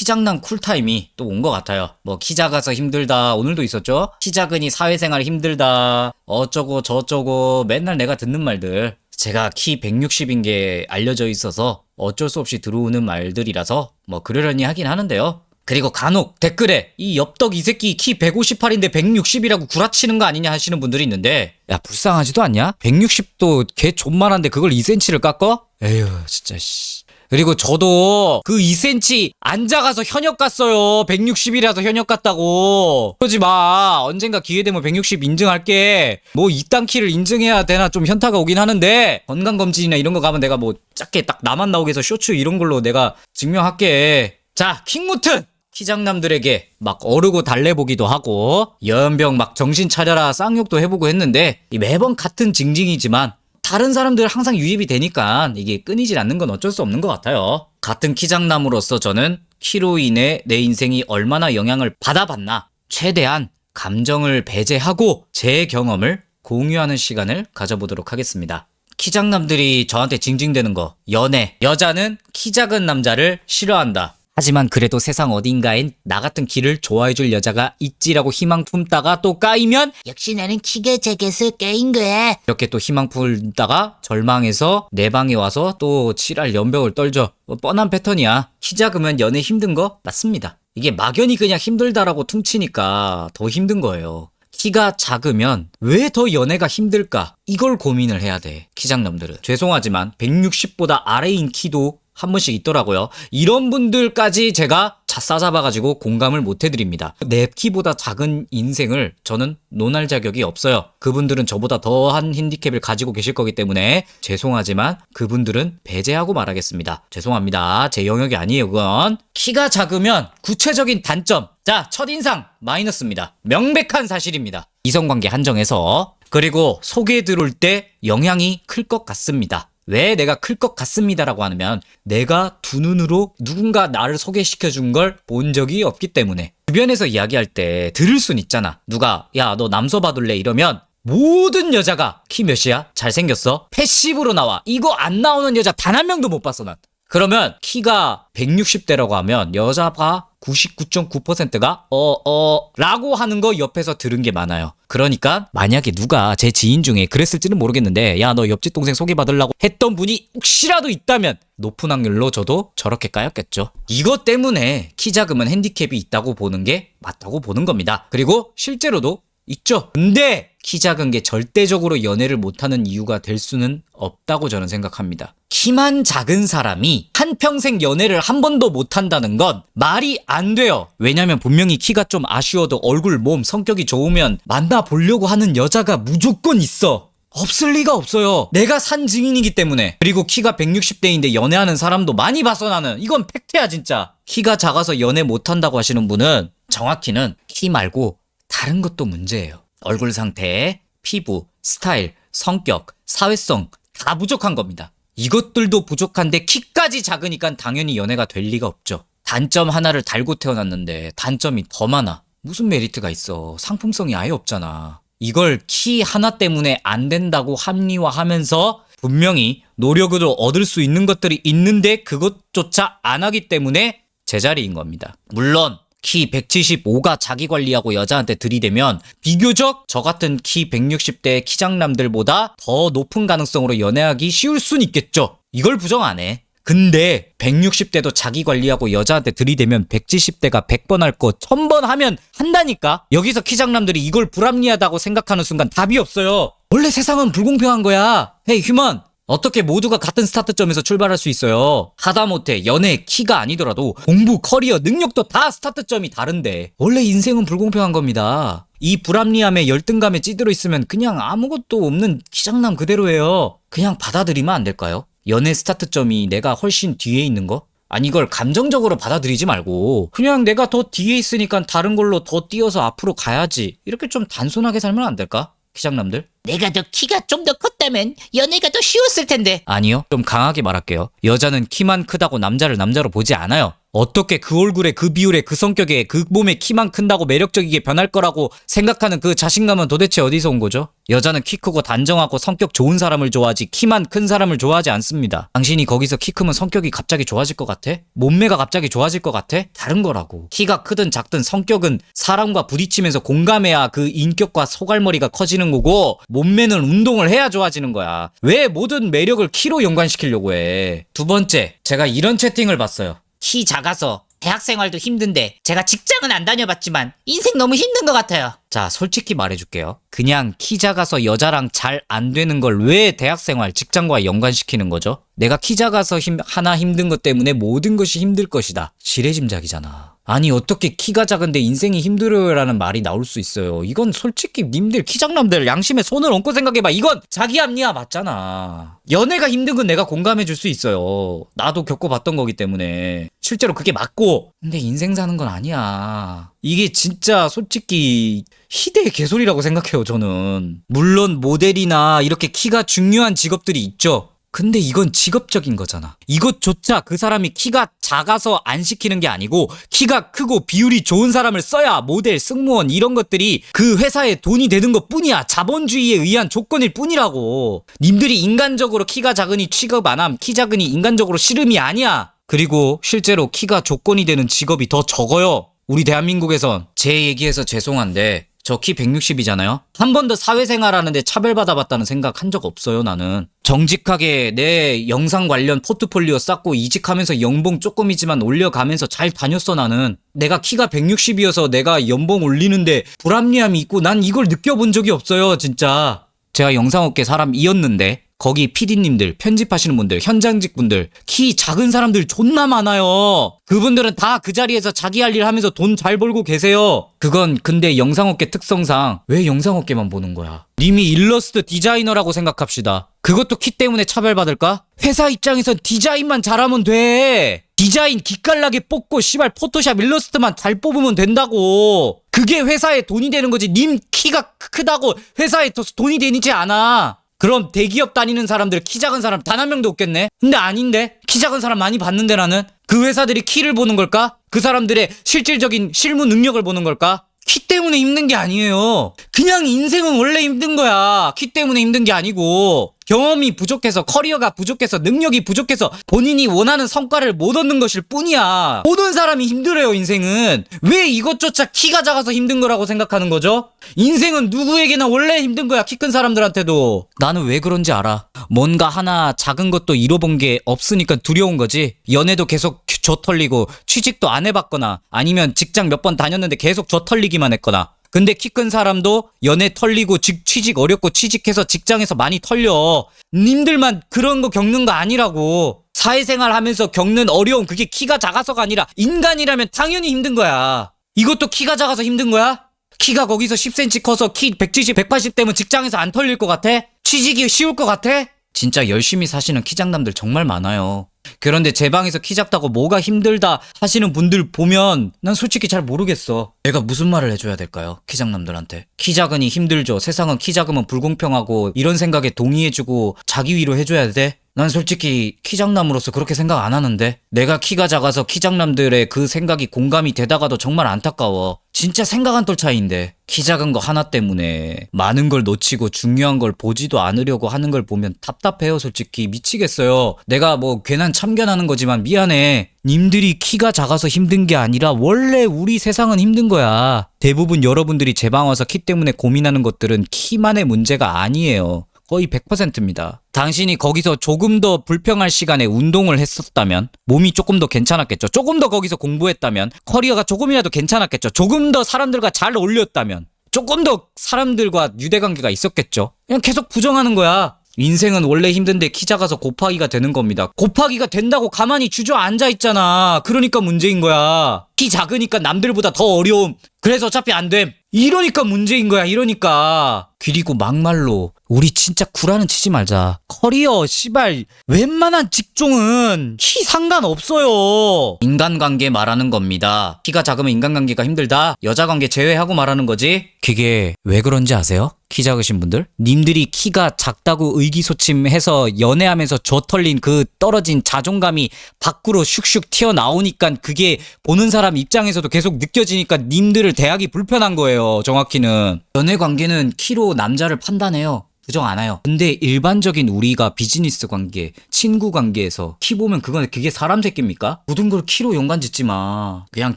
키장난 쿨타임이 또 온 것 같아요. 뭐 키 작아서 힘들다 오늘도 있었죠. 키 작으니 사회생활 힘들다 어쩌고 저쩌고 맨날 내가 듣는 말들. 제가 키 160인 게 알려져 있어서 어쩔 수 없이 들어오는 말들이라서 뭐 그러려니 하긴 하는데요. 그리고 간혹 댓글에 이 엽떡 이 새끼 키 158인데 160이라고 구라치는 거 아니냐 하시는 분들이 있는데 야 불쌍하지도 않냐? 160도 개 존만한데 그걸 2cm를 깎어? 에휴 진짜 씨. 그리고 저도 그 2cm 안 작아서 현역 갔어요. 160이라서 현역 갔다고. 그러지 마. 언젠가 기회 되면 160 인증할게. 뭐 이딴 키를 인증해야 되나 좀 현타가 오긴 하는데 건강검진이나 이런 거 가면 내가 뭐 작게 딱 나만 나오게 해서 쇼츠 이런 걸로 내가 증명할게. 자, 킹무튼! 키장남들에게 막 어르고 달래보기도 하고 연병 막 정신 차려라 쌍욕도 해보고 했는데 이 매번 같은 징징이지만 다른 사람들 항상 유입이 되니까 이게 끊이질 않는 건 어쩔 수 없는 것 같아요. 같은 키장남으로서 저는 키로 인해 내 인생이 얼마나 영향을 받아봤나 최대한 감정을 배제하고 제 경험을 공유하는 시간을 가져보도록 하겠습니다. 키장남들이 저한테 징징대는 거 연애 여자는 키 작은 남자를 싫어한다. 하지만 그래도 세상 어딘가엔 나 같은 키를 좋아해줄 여자가 있지라고 희망 품다가 또 까이면 역시 나는 키가 작아서 깨인 거야. 이렇게 또 희망 품다가 절망해서 내 방에 와서 또 칠할 연병을 떨죠. 뭐 뻔한 패턴이야. 키 작으면 연애 힘든 거 맞습니다. 이게 막연히 그냥 힘들다라고 퉁치니까 더 힘든 거예요. 키가 작으면 왜 더 연애가 힘들까? 이걸 고민을 해야 돼. 키장남들은. 죄송하지만 160보다 아래인 키도 한 번씩 있더라고요. 이런 분들까지 제가 자 싸잡아가지고 공감을 못 해드립니다. 내 키보다 작은 인생을 저는 논할 자격이 없어요. 그분들은 저보다 더한 핸디캡을 가지고 계실 거기 때문에 죄송하지만 그분들은 배제하고 말하겠습니다. 죄송합니다. 제 영역이 아니에요, 그건. 키가 작으면 구체적인 단점. 자, 첫인상 마이너스입니다. 명백한 사실입니다. 이성관계 한정해서. 그리고 속에 들어올 때 영향이 클 것 같습니다. 왜 내가 클 것 같습니다라고 하면 내가 두 눈으로 누군가 나를 소개시켜 준 걸 본 적이 없기 때문에 주변에서 이야기할 때 들을 순 있잖아. 누가 야 너 남서 봐둘래 이러면 모든 여자가 키 몇이야? 잘생겼어? 패시브로 나와. 이거 안 나오는 여자 단 한 명도 못 봤어 난. 그러면 키가 160대라고 하면 여자가 99.9%가 어, 어, 라고 하는 거 옆에서 들은 게 많아요. 그러니까 만약에 누가 제 지인 중에 그랬을지는 모르겠는데 야, 너 옆집 동생 소개받으려고 했던 분이 혹시라도 있다면 높은 확률로 저도 저렇게 까였겠죠. 이것 때문에 키 작으면 핸디캡이 있다고 보는 게 맞다고 보는 겁니다. 그리고 실제로도 있죠. 근데 키 작은 게 절대적으로 연애를 못하는 이유가 될 수는 없다고 저는 생각합니다. 키만 작은 사람이 한평생 연애를 한 번도 못한다는 건 말이 안 돼요. 왜냐면 분명히 키가 좀 아쉬워도 얼굴, 몸, 성격이 좋으면 만나보려고 하는 여자가 무조건 있어. 없을 리가 없어요. 내가 산 증인이기 때문에. 그리고 키가 160대인데 연애하는 사람도 많이 봤어 나는. 이건 팩트야 진짜. 키가 작아서 연애 못한다고 하시는 분은 정확히는 키 말고 다른 것도 문제예요. 얼굴 상태, 피부, 스타일, 성격, 사회성 다 부족한 겁니다. 이것들도 부족한데 키까지 작으니까 당연히 연애가 될 리가 없죠. 단점 하나를 달고 태어났는데 단점이 더 많아. 무슨 메리트가 있어. 상품성이 아예 없잖아. 이걸 키 하나 때문에 안 된다고 합리화하면서 분명히 노력으로 얻을 수 있는 것들이 있는데 그것조차 안 하기 때문에 제자리인 겁니다. 물론 키 175가 자기 관리하고 여자한테 들이대면 비교적 저 같은 키 160대 키장남들보다 더 높은 가능성으로 연애하기 쉬울 순 있겠죠. 이걸 부정 안 해. 근데 160대도 자기 관리하고 여자한테 들이대면 170대가 100번 할 거 1000번 하면 한다니까? 여기서 키장남들이 이걸 불합리하다고 생각하는 순간 답이 없어요. 원래 세상은 불공평한 거야. 헤이 휴먼 어떻게 모두가 같은 스타트점에서 출발할 수 있어요? 하다못해 연애 키가 아니더라도 공부, 커리어, 능력도 다 스타트점이 다른데 원래 인생은 불공평한 겁니다. 이 불합리함에 열등감에 찌들어 있으면 그냥 아무것도 없는 키장남 그대로예요. 그냥 받아들이면 안 될까요? 연애 스타트점이 내가 훨씬 뒤에 있는 거? 아니 이걸 감정적으로 받아들이지 말고 그냥 내가 더 뒤에 있으니까 다른 걸로 더 뛰어서 앞으로 가야지 이렇게 좀 단순하게 살면 안 될까? 키장남들? 내가 더 키가 좀 더 컸다면 연애가 더 쉬웠을 텐데. 아니요. 좀 강하게 말할게요. 여자는 키만 크다고 남자를 남자로 보지 않아요. 어떻게 그 얼굴에 그 비율에 그 성격에 그 몸에 키만 큰다고 매력적이게 변할 거라고 생각하는 그 자신감은 도대체 어디서 온 거죠? 여자는 키 크고 단정하고 성격 좋은 사람을 좋아하지 키만 큰 사람을 좋아하지 않습니다. 당신이 거기서 키 크면 성격이 갑자기 좋아질 것 같아? 몸매가 갑자기 좋아질 것 같아? 다른 거라고. 키가 크든 작든 성격은 사람과 부딪히면서 공감해야 그 인격과 소갈머리가 커지는 거고 몸매는 운동을 해야 좋아지는 거야. 왜 모든 매력을 키로 연관시키려고 해? 두 번째, 제가 이런 채팅을 봤어요. 키 작아서 대학 생활도 힘든데 제가 직장은 안 다녀봤지만 인생 너무 힘든 것 같아요. 자, 솔직히 말해줄게요. 그냥 키 작아서 여자랑 잘 안 되는 걸 왜 대학 생활, 직장과 연관시키는 거죠? 내가 키 작아서 힘, 하나 힘든 것 때문에 모든 것이 힘들 것이다. 지레짐작이잖아. 아니, 어떻게 키가 작은데 인생이 힘들어요라는 말이 나올 수 있어요. 이건 솔직히 님들 키장남들 양심에 손을 얹고 생각해봐. 이건 자기 합리화 맞잖아. 연애가 힘든 건 내가 공감해 줄 수 있어요. 나도 겪어봤던 거기 때문에. 실제로 그게 맞고. 근데 인생 사는 건 아니야. 이게 진짜 솔직히 희대의 개소리라고 생각해요, 저는. 물론 모델이나 이렇게 키가 중요한 직업들이 있죠. 근데 이건 직업적인 거잖아. 이것조차 그 사람이 키가 작아서 안 시키는 게 아니고 키가 크고 비율이 좋은 사람을 써야 모델, 승무원 이런 것들이 그 회사에 돈이 되는 것 뿐이야. 자본주의에 의한 조건일 뿐이라고. 님들이 인간적으로 키가 작으니 취급 안 함, 키 작으니 인간적으로 싫음이 아니야. 그리고 실제로 키가 조건이 되는 직업이 더 적어요. 우리 대한민국에선 제 얘기해서 죄송한데 저 키 160이잖아요. 한 번도 사회생활하는데 차별받아봤다는 생각 한 적 없어요, 나는. 정직하게 내 영상 관련 포트폴리오 쌓고 이직하면서 연봉 조금이지만 올려가면서 잘 다녔어, 나는. 내가 키가 160이어서 내가 연봉 올리는데 불합리함이 있고 난 이걸 느껴본 적이 없어요, 진짜. 제가 영상업계 사람이었는데 거기 PD님들, 편집하시는 분들, 현장직 분들, 키 작은 사람들 존나 많아요. 그분들은 다 그 자리에서 자기 할 일 하면서 돈 잘 벌고 계세요. 그건 근데 영상업계 특성상 왜 영상업계만 보는 거야? 님이 일러스트 디자이너라고 생각합시다. 그것도 키 때문에 차별받을까? 회사 입장에선 디자인만 잘하면 돼. 디자인 기깔나게 뽑고 씨발 포토샵 일러스트만 잘 뽑으면 된다고. 그게 회사에 돈이 되는 거지. 님 키가 크다고 회사에 더 돈이 되지 않아. 그럼 대기업 다니는 사람들 키 작은 사람 단 한 명도 없겠네? 근데 아닌데? 키 작은 사람 많이 봤는데 나는? 그 회사들이 키를 보는 걸까? 그 사람들의 실질적인 실무 능력을 보는 걸까? 키 때문에 힘든 게 아니에요. 그냥 인생은 원래 힘든 거야. 키 때문에 힘든 게 아니고. 경험이 부족해서 커리어가 부족해서 능력이 부족해서 본인이 원하는 성과를 못 얻는 것일 뿐이야. 모든 사람이 힘들어요, 인생은. 왜 이것조차 키가 작아서 힘든 거라고 생각하는 거죠? 인생은 누구에게나 원래 힘든 거야, 키 큰 사람들한테도. 나는 왜 그런지 알아. 뭔가 하나 작은 것도 이뤄본 게 없으니까 두려운 거지. 연애도 계속 저 털리고 취직도 안 해봤거나 아니면 직장 몇 번 다녔는데 계속 저 털리기만 했거나 근데 키 큰 사람도 연애 털리고 직, 취직 어렵고 취직해서 직장에서 많이 털려. 님들만 그런 거 겪는 거 아니라고. 사회생활 하면서 겪는 어려움 그게 키가 작아서가 아니라 인간이라면 당연히 힘든 거야. 이것도 키가 작아서 힘든 거야? 키가 거기서 10cm 커서 키 170, 180 되면 직장에서 안 털릴 것 같아? 취직이 쉬울 것 같아? 진짜 열심히 사시는 키장남들 정말 많아요. 그런데 제 방에서 키 작다고 뭐가 힘들다 하시는 분들 보면 난 솔직히 잘 모르겠어. 내가 무슨 말을 해줘야 될까요? 키장남들한테. 키 작으니 힘들죠. 세상은 키 작으면 불공평하고 이런 생각에 동의해주고 자기 위로 해줘야 돼? 난 솔직히 키장남으로서 그렇게 생각 안 하는데 내가 키가 작아서 키장남들의 그 생각이 공감이 되다가도 정말 안타까워 진짜 생각 한 톨 차이인데 키 작은 거 하나 때문에 많은 걸 놓치고 중요한 걸 보지도 않으려고 하는 걸 보면 답답해요 솔직히 미치겠어요 내가 뭐 괜한 참견하는 거지만 미안해 님들이 키가 작아서 힘든 게 아니라 원래 우리 세상은 힘든 거야 대부분 여러분들이 제 방 와서 키 때문에 고민하는 것들은 키만의 문제가 아니에요 거의 100%입니다. 당신이 거기서 조금 더 불평할 시간에 운동을 했었다면, 몸이 조금 더 괜찮았겠죠. 조금 더 거기서 공부했다면, 커리어가 조금이라도 괜찮았겠죠. 조금 더 사람들과 잘 어울렸다면, 조금 더 사람들과 유대관계가 있었겠죠. 그냥 계속 부정하는 거야. 인생은 원래 힘든데 키 작아서 곱하기가 되는 겁니다. 곱하기가 된다고 가만히 주저앉아 있잖아. 그러니까 문제인 거야. 키 작으니까 남들보다 더 어려움. 그래서 어차피 안 됨. 이러니까 문제인 거야. 이러니까. 그리고 막말로 우리 진짜 구라는 치지 말자. 커리어 씨발 웬만한 직종은 키 상관없어요. 인간관계 말하는 겁니다. 키가 작으면 인간관계가 힘들다. 여자관계 제외하고 말하는 거지. 그게 왜 그런지 아세요? 키 작으신 분들? 님들이 키가 작다고 의기소침해서 연애하면서 저 털린 그 떨어진 자존감이 밖으로 슉슉 튀어나오니까 그게 보는 사람 입장에서도 계속 느껴지니까 님들을 대하기 불편한 거예요, 정확히는. 연애 관계는 키로 남자를 판단해요. 부정 안 해요. 근데 일반적인 우리가 비즈니스 관계, 친구 관계에서 키 보면 그건 그게 사람 새끼입니까? 모든 걸 키로 연관 짓지 마. 그냥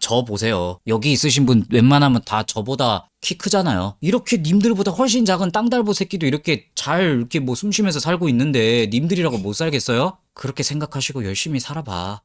저 보세요. 여기 있으신 분 웬만하면 다 저보다 키 크잖아요. 이렇게 님들보다 훨씬 작은 땅달보 새끼도 이렇게 잘 이렇게 뭐 숨쉬면서 살고 있는데 님들이라고 못 살겠어요? 그렇게 생각하시고 열심히 살아봐.